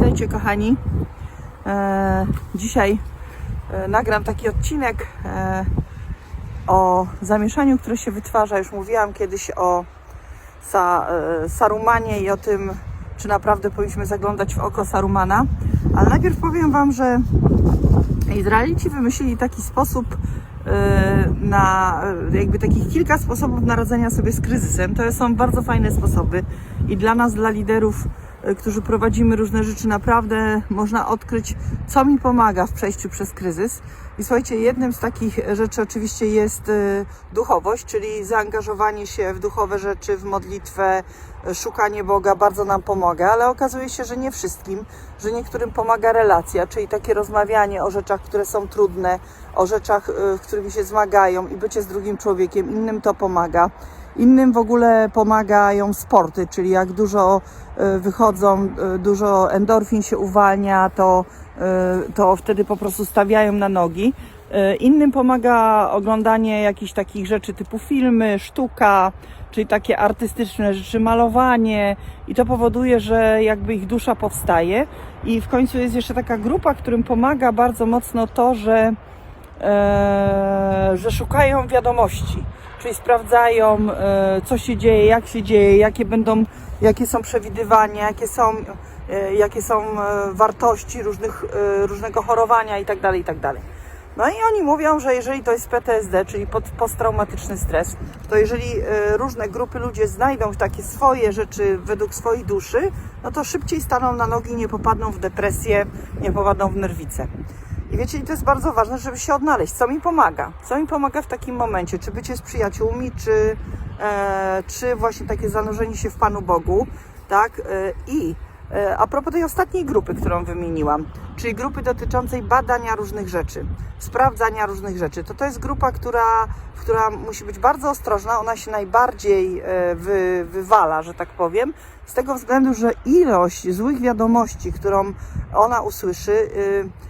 Witajcie kochani. E, dzisiaj e, nagram taki odcinek e, o zamieszaniu, które się wytwarza. Już mówiłam kiedyś o Sa, Sarumanie i o tym, czy naprawdę powinniśmy zaglądać w oko Sarumana. Ale najpierw powiem Wam, że Izraelici wymyślili taki sposób na jakby takich kilka sposobów na radzenia sobie z kryzysem. To są bardzo fajne sposoby i dla nas, dla liderów, którzy prowadzimy różne rzeczy, naprawdę można odkryć, co mi pomaga w przejściu przez kryzys. I słuchajcie, jednym z takich rzeczy oczywiście jest e, duchowość, czyli zaangażowanie się w duchowe rzeczy, w modlitwę, e, szukanie Boga bardzo nam pomaga, ale okazuje się, że nie wszystkim, że niektórym pomaga relacja, czyli takie rozmawianie o rzeczach, które są trudne, o rzeczach, e, w którymi się zmagają i bycie z drugim człowiekiem, innym to pomaga. Innym w ogóle pomagają sporty, czyli jak dużo e, wychodzą, e, dużo endorfin się uwalnia, to, e, to wtedy po prostu stawiają na nogi. Innym pomaga oglądanie jakichś takich rzeczy typu filmy, sztuka, czyli takie artystyczne rzeczy, malowanie i to powoduje, że jakby ich dusza powstaje. I w końcu jest jeszcze taka grupa, którym pomaga bardzo mocno to, że e, że szukają wiadomości, czyli sprawdzają, e, co się dzieje, jak się dzieje, jakie będą, jakie są przewidywania, jakie są, e, jakie są e, wartości różnych, różnego chorowania itd., itd. No i oni mówią, że jeżeli to jest PTSD, czyli posttraumatyczny stres, to jeżeli różne grupy ludzie znajdą takie swoje rzeczy według swojej duszy, no to szybciej staną na nogi, nie popadną w depresję, nie popadną w nerwice. I wiecie, i to jest bardzo ważne, żeby się odnaleźć. Co mi pomaga? Co mi pomaga w takim momencie? Czy bycie z przyjaciółmi, czy, e, czy właśnie takie zanurzenie się w Panu Bogu, tak? E, I e, a propos tej ostatniej grupy, którą wymieniłam, czyli grupy dotyczącej badania różnych rzeczy, sprawdzania różnych rzeczy, to to jest grupa, która, która musi być bardzo ostrożna. Ona się najbardziej e, wy, wywala, że tak powiem, z tego względu, że ilość złych wiadomości, którą ona usłyszy, y,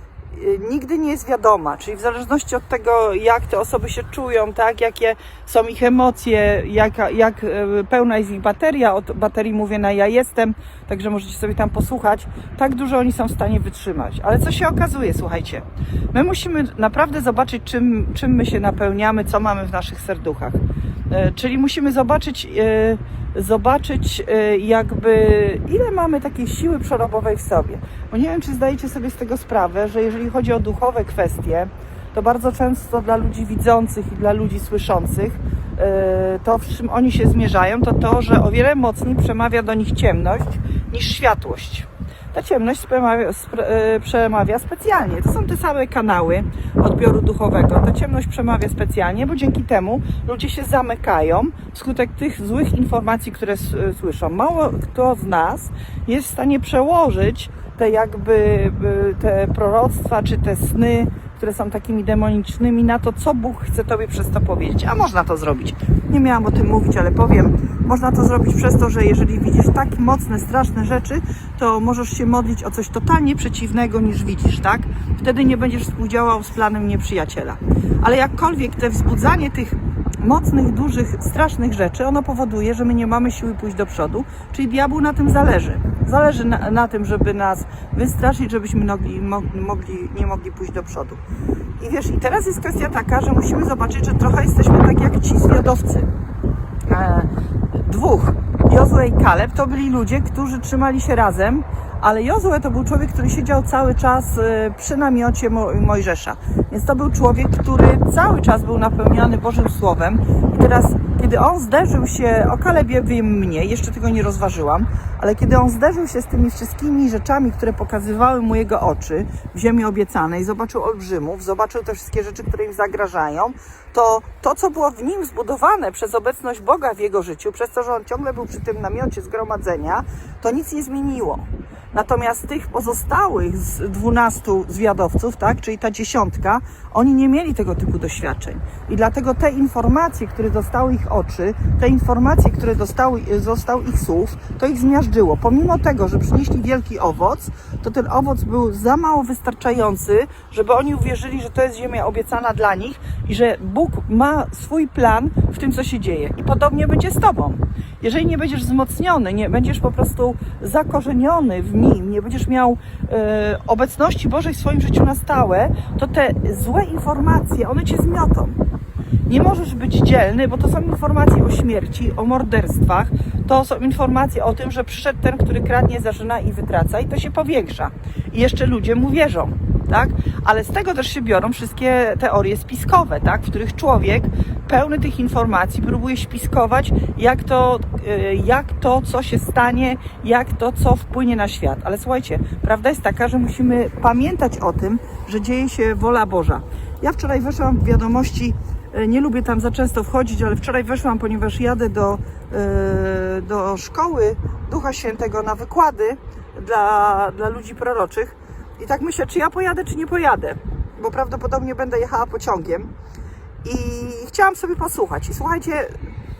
nigdy nie jest wiadoma, czyli w zależności od tego, jak te osoby się czują, tak, jakie są ich emocje, jak, jak e, pełna jest ich bateria, od baterii mówię na ja jestem, także możecie sobie tam posłuchać, tak dużo oni są w stanie wytrzymać. Ale co się okazuje, słuchajcie, my musimy naprawdę zobaczyć, czym, czym my się napełniamy, co mamy w naszych serduchach. E, Czyli musimy zobaczyć, zobaczyć e, jakby ile mamy takiej siły przerobowej w sobie. Bo nie wiem, czy zdajecie sobie z tego sprawę, że jeżeli chodzi o duchowe kwestie, to bardzo często dla ludzi widzących i dla ludzi słyszących, e, to w czym oni się zmierzają, to to, że o wiele mocniej przemawia do nich ciemność niż światłość. Ta ciemność przemawia, e, przemawia specjalnie. To są te same kanały odbioru duchowego. Ta ciemność przemawia specjalnie, bo dzięki temu ludzie się zamykają wskutek tych złych informacji, które e, słyszą. Mało kto z nas jest w stanie przełożyć te jakby e, te proroctwa czy te sny, które są takimi demonicznymi, na to, co Bóg chce Tobie przez to powiedzieć. A można to zrobić. Nie miałam o tym mówić, ale powiem. Można to zrobić przez to, że jeżeli widzisz tak mocne, straszne rzeczy, to możesz się modlić o coś totalnie przeciwnego niż widzisz, tak? Wtedy nie będziesz współdziałał z planem nieprzyjaciela. Ale jakkolwiek te wzbudzanie tych mocnych, dużych, strasznych rzeczy, ono powoduje, że my nie mamy siły pójść do przodu, czyli diabłu na tym zależy. Zależy na, na tym, żeby nas wystraszyć, żebyśmy mogli, mogli, nie mogli pójść do przodu. I wiesz, i teraz jest kwestia taka, że musimy zobaczyć, że trochę jesteśmy tak jak ci zwiadowcy. E, dwóch, Jozue i Kaleb, to byli ludzie, którzy trzymali się razem, ale Jozue to był człowiek, który siedział cały czas e, przy namiocie Mo- Mojżesza. Więc to był człowiek, który cały czas był napełniony Bożym Słowem. I teraz, kiedy on zderzył się, o Kalebie wiem mniej, jeszcze tego nie rozważyłam, ale kiedy on zderzył się z tymi wszystkimi rzeczami, które pokazywały mu jego oczy w ziemi obiecanej, zobaczył olbrzymów, zobaczył te wszystkie rzeczy, które im zagrażają, to to, co było w nim zbudowane przez obecność Boga w jego życiu, przez to, że on ciągle był przy tym namiocie zgromadzenia, to nic nie zmieniło. Natomiast tych pozostałych z dwunastu zwiadowców, tak, czyli ta dziesiątka, oni nie mieli tego typu doświadczeń. I dlatego te informacje, które dostały ich oczy, te informacje, które dostały, został ich słów, to ich zmiażdżyło. Pomimo tego, że przynieśli wielki owoc, to ten owoc był za mało wystarczający, żeby oni uwierzyli, że to jest ziemia obiecana dla nich i że Bóg ma swój plan w tym, co się dzieje. I podobnie będzie z Tobą. Jeżeli nie będziesz wzmocniony, nie będziesz po prostu zakorzeniony w nim, nie będziesz miał e, obecności Bożej w swoim życiu na stałe, to te złe informacje, one cię zmiotą. Nie możesz być dzielny, bo to są informacje o śmierci, o morderstwach, to są informacje o tym, że przyszedł ten, który kradnie, zażyna i wytraca i to się powiększa. I jeszcze ludzie mu wierzą, tak? Ale z tego też się biorą wszystkie teorie spiskowe, tak? W których człowiek pełny tych informacji próbuje spiskować, jak to, y, jak to, co się stanie, jak to, co wpłynie na świat. Ale słuchajcie, prawda jest taka, że musimy pamiętać o tym, że dzieje się wola Boża. Ja wczoraj weszłam w wiadomości, e, nie lubię tam za często wchodzić, ale wczoraj weszłam, ponieważ jadę do, e, do szkoły Ducha Świętego na wykłady dla, dla ludzi proroczych. I tak myślę, czy ja pojadę, czy nie pojadę, bo prawdopodobnie będę jechała pociągiem. I chciałam sobie posłuchać. I słuchajcie,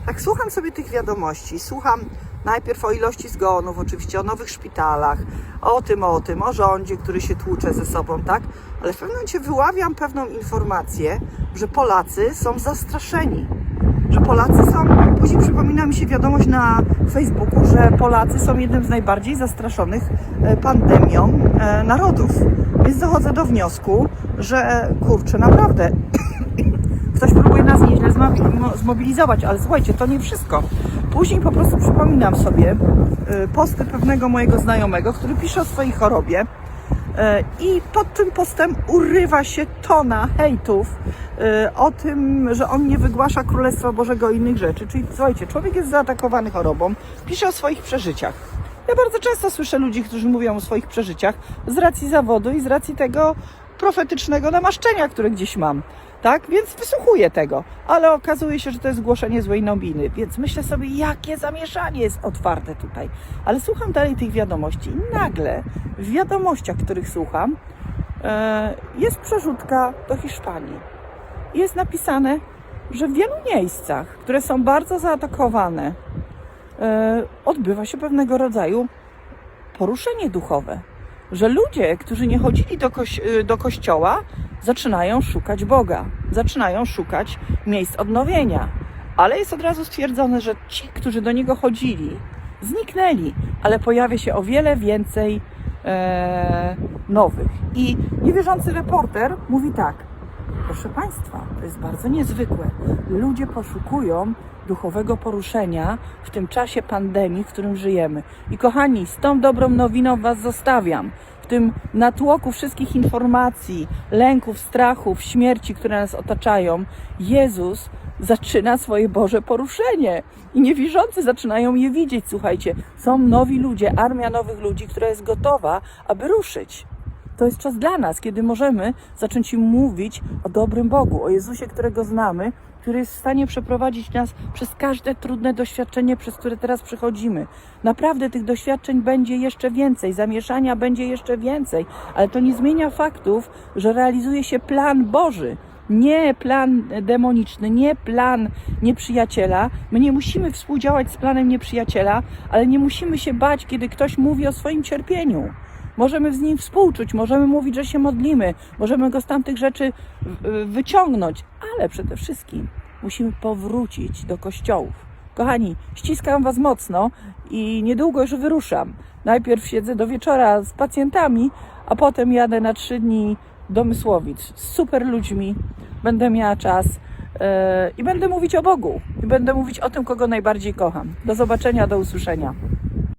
tak słucham sobie tych wiadomości, słucham najpierw o ilości zgonów, oczywiście o nowych szpitalach, o tym, o tym, o rządzie, który się tłucze ze sobą, tak? Ale w pewnym momencie wyławiam pewną informację, że Polacy są zastraszeni. Że Polacy są. Później przypomina mi się wiadomość na Facebooku, że Polacy są jednym z najbardziej zastraszonych e, pandemią e, narodów. Więc dochodzę do wniosku, że kurczę, naprawdę ktoś próbuje nas nieźle zmobi- mo- zmobilizować, ale słuchajcie, to nie wszystko. Później po prostu przypominam sobie posty pewnego mojego znajomego, który pisze o swojej chorobie. Y, I pod tym postem urywa się tona hejtów y, o tym, że on nie wygłasza Królestwa Bożego i innych rzeczy. Czyli słuchajcie, człowiek jest zaatakowany chorobą, pisze o swoich przeżyciach. Ja bardzo często słyszę ludzi, którzy mówią o swoich przeżyciach z racji zawodu i z racji tego profetycznego namaszczenia, które gdzieś mam. Tak? Więc wysłuchuję tego, ale okazuje się, że to jest głoszenie złej nowiny. Więc myślę sobie, jakie zamieszanie jest otwarte tutaj. Ale słucham dalej tych wiadomości i nagle w wiadomościach, których słucham, e, jest przerzutka do Hiszpanii. Jest napisane, że w wielu miejscach, które są bardzo zaatakowane, e, odbywa się pewnego rodzaju poruszenie duchowe. Że ludzie, którzy nie chodzili do, koś- y, do kościoła, zaczynają szukać Boga, zaczynają szukać miejsc odnowienia. Ale jest od razu stwierdzone, że ci, którzy do niego chodzili, zniknęli, ale pojawia się o wiele więcej e, nowych. I niewierzący reporter mówi tak. Proszę Państwa, to jest bardzo niezwykłe. Ludzie poszukują duchowego poruszenia w tym czasie pandemii, w którym żyjemy. I kochani, z tą dobrą nowiną Was zostawiam. W tym natłoku wszystkich informacji, lęków, strachów, śmierci, które nas otaczają, Jezus zaczyna swoje Boże poruszenie. I niewierzący zaczynają je widzieć. Słuchajcie, są nowi ludzie, armia nowych ludzi, która jest gotowa, aby ruszyć. To jest czas dla nas, kiedy możemy zacząć im mówić o dobrym Bogu, o Jezusie, którego znamy, który jest w stanie przeprowadzić nas przez każde trudne doświadczenie, przez które teraz przechodzimy. Naprawdę tych doświadczeń będzie jeszcze więcej, zamieszania będzie jeszcze więcej, ale to nie zmienia faktów, że realizuje się plan Boży. Nie plan demoniczny, nie plan nieprzyjaciela. My nie musimy współdziałać z planem nieprzyjaciela, ale nie musimy się bać, kiedy ktoś mówi o swoim cierpieniu. Możemy z nim współczuć, możemy mówić, że się modlimy, możemy go z tamtych rzeczy w- wyciągnąć, ale przede wszystkim musimy powrócić do kościołów. Kochani, ściskam Was mocno i niedługo już wyruszam. Najpierw siedzę do wieczora z pacjentami, a potem jadę na trzy dni do Mysłowic z super ludźmi. Będę miała czas e, i będę mówić o Bogu i będę mówić o tym, kogo najbardziej kocham. Do zobaczenia, do usłyszenia.